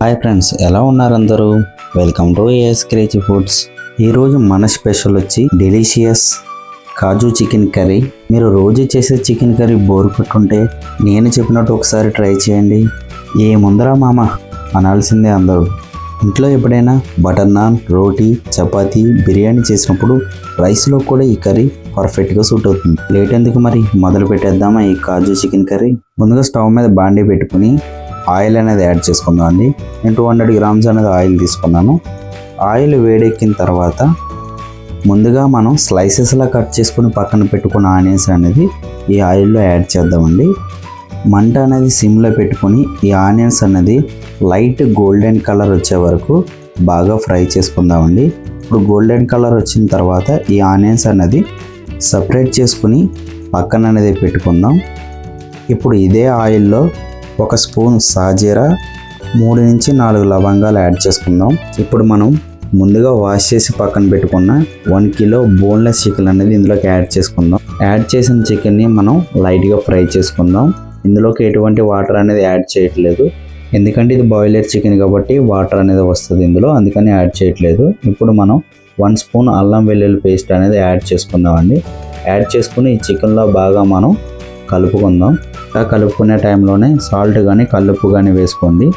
Hi friends ఎలా ఉన్నారు అందరూ? Welcome to AS crazy foods ఈరోజు మన స్పెషల్ వచ్చి డెలిషియస్ కాజు చికెన్ కర్రీ మీరు రోజు చేసే చికెన్ కర్రీ బోర్ కొట్టుంటే నేను చెప్పినట్టు ఒకసారి ట్రై చేయండి. ఏముందరా మామ? అనాల్సిందే అందరూ. ఇంట్లో ఎప్పుడైనా బటర్ నాన్ రోటీ చపాతీ బిర్యానీ చేసినప్పుడు రైస్లో కూడా ఈ కర్రీ పర్ఫెక్ట్గా సూట్ అవుతుంది. లేట్ ఎందుకు మరి? మొదలు పెట్టేద్దామా ఈ కాజు చికెన్ కర్రీ ముందుగా స్టవ్ మీద బాండీ పెట్టుకుని ఆయిల్ అనేది యాడ్ చేసుకుందాం అండి నేను టూ హండ్రెడ్ గ్రామ్స్ అనేది ఆయిల్ తీసుకున్నాను. ఆయిల్ వేడెక్కిన తర్వాత ముందుగా మనం స్లైసెస్లా కట్ చేసుకుని పక్కన పెట్టుకున్న ఆనియన్స్ అనేది ఈ ఆయిల్లో యాడ్ చేద్దామండి. మంట అనేది సిమ్లో పెట్టుకొని ఈ ఆనియన్స్ అనేది లైట్ గోల్డెన్ కలర్ వచ్చే వరకు బాగా ఫ్రై చేసుకుందామండి. ఇప్పుడు గోల్డెన్ కలర్ వచ్చిన తర్వాత ఈ ఆనియన్స్ అనేది సపరేట్ చేసుకుని పక్కన అనేది పెట్టుకుందాం. ఇప్పుడు ఇదే ఆయిల్లో ఒక స్పూన్ సాజీరా మూడు నుంచి నాలుగు లవంగాలు యాడ్ చేసుకుందాం. ఇప్పుడు మనం ముందుగా వాష్ చేసి పక్కన పెట్టుకున్న వన్ కిలో బోన్లెస్ చికెన్ అనేది ఇందులోకి యాడ్ చేసుకుందాం. యాడ్ చేసిన చికెన్ని మనం లైట్గా ఫ్రై చేసుకుందాం. ఇందులోకి ఎటువంటి వాటర్ అనేది యాడ్ చేయట్లేదు. ఎందుకంటే ఇది బాయిలర్ చికెన్ కాబట్టి వాటర్ అనేది వస్తుంది ఇందులో అందుకని యాడ్ చేయట్లేదు. ఇప్పుడు మనం వన్ స్పూన్ అల్లం వెల్లుల్లి పేస్ట్ అనేది యాడ్ చేసుకుందామండి. యాడ్ చేసుకుని ఈ చికెన్లో బాగా మనం కలుపుకుందాం. ఇలా కలుపుకునే టైంలోనే సాల్ట్ కానీ కల్లుప్పు కానీ వేసుకోండి.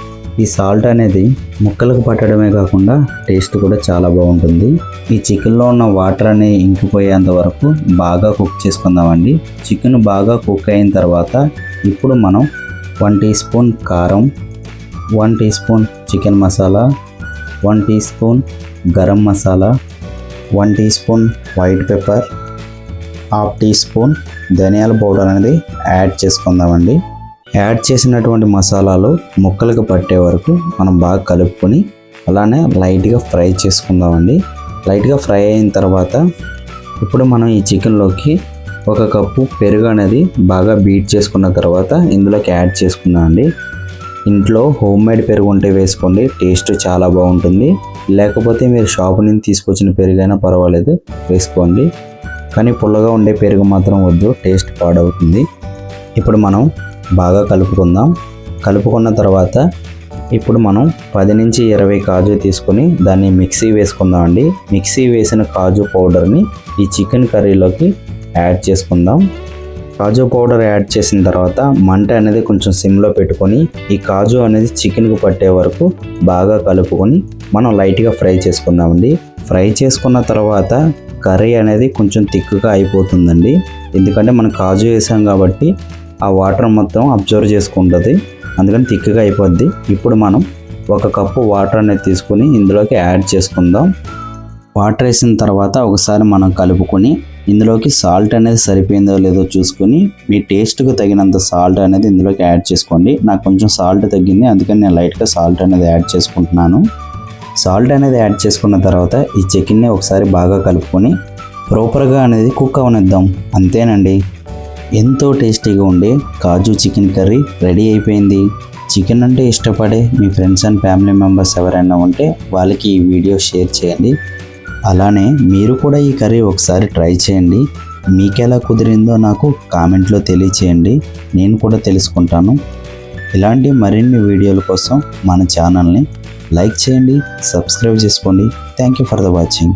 ఈ సాల్ట్ అనేది ముక్కలకు పట్టడమే కాకుండా టేస్ట్ కూడా చాలా బాగుంటుంది. ఈ చికెన్లో ఉన్న వాటర్ అనేది ఇంకిపోయేంత వరకు బాగా కుక్ చేసుకుందామండి. చికెన్ బాగా కుక్ అయిన తర్వాత ఇప్పుడు మనం వన్ టీ స్పూన్ కారం one teaspoon chicken masala one teaspoon garam masala one teaspoon white pepper half teaspoon ధనియాల పౌడర్ అనేది యాడ్ చేసుకుందామండి. యాడ్ చేసినటువంటి మసాలాలు ముక్కలకు పట్టే వరకు మనం బాగా కలుపుకొని అలానే లైట్గా ఫ్రై చేసుకుందామండి. లైట్గా ఫ్రై అయిన తర్వాత ఇప్పుడు మనం ఈ చికెన్లోకి ఒక కప్పు పెరుగు అనేది బాగా బీట్ చేసుకున్న తర్వాత ఇందులోకి యాడ్ చేసుకుందామండి. ఇంట్లో హోమ్ మేడ్ పెరుగు ఉంటే వేసుకోండి టేస్ట్ చాలా బాగుంటుంది. లేకపోతే మీరు షాప్ నుంచి తీసుకొచ్చిన పెరుగైనా పర్వాలేదు వేసుకోండి. కానీ పుల్లగా ఉండే పెరుగు మాత్రం వద్దు టేస్ట్ పాడవుతుంది. ఇప్పుడు మనం బాగా కలుపుకుందాం. కలుపుకున్న తర్వాత ఇప్పుడు మనం పది నుంచి ఇరవై కాజు తీసుకొని దాన్ని మిక్సీ వేసుకుందాం అండి. మిక్సీ వేసిన కాజు పౌడర్ని ఈ చికెన్ కర్రీలోకి యాడ్ చేసుకుందాం. కాజు పౌడర్ యాడ్ చేసిన తర్వాత మంట అనేది కొంచెం సిమ్లో పెట్టుకొని ఈ కాజు అనేది చికెన్కు పట్టే వరకు బాగా కలుపుకొని మనం లైట్గా ఫ్రై చేసుకుందామండి ఫ్రై చేసుకున్న తర్వాత కర్రీ అనేది కొంచెం తిక్కుగా అయిపోతుందండి. ఎందుకంటే మనం కాజు వేసాం కాబట్టి ఆ వాటర్ మొత్తం అబ్జర్వ్ చేసుకుంటుంది. అందుకని తిక్కుగా అయిపోద్ది. ఇప్పుడు మనం ఒక కప్పు వాటర్ అనేది తీసుకుని ఇందులోకి యాడ్ చేసుకుందాం. వాటర్ వేసిన తర్వాత ఒకసారి మనం కలుపుకొని ఇందులోకి సాల్ట్ అనేది సరిపోయిందో లేదో చూసుకొని మీ టేస్ట్కు తగినంత సాల్ట్ అనేది ఇందులోకి యాడ్ చేసుకోండి. నాకు కొంచెం సాల్ట్ తగ్గింది. అందుకని నేను లైట్గా సాల్ట్ అనేది యాడ్ చేసుకుంటున్నాను. సాల్ట్ అనేది యాడ్ చేసుకున్న తర్వాత ఈ చికెన్ని ఒకసారి బాగా కలుపుకొని ప్రాపర్గా అనేది కుక్ అవనిద్దాం. అంతేనండి. ఎంతో టేస్టీగా ఉండే కాజు చికెన్ కర్రీ రెడీ అయిపోయింది. చికెన్ అంటే ఇష్టపడే మీ ఫ్రెండ్స్ అండ్ ఫ్యామిలీ మెంబర్స్ ఎవరైనా ఉంటే వాళ్ళకి ఈ వీడియో షేర్ చేయండి. అలానే మీరు కూడా ఈ కర్రీ ఒకసారి ట్రై చేయండి. మీకు ఎలా కుదిరిందో నాకు కామెంట్లో తెలియచేయండి. నేను కూడా తెలుసుకుంటాను. ఇలాంటి మరిన్ని వీడియోల కోసం మన ఛానల్ని లైక్ చేయండి సబ్స్క్రైబ్ చేసుకోండి. Thank you for the watching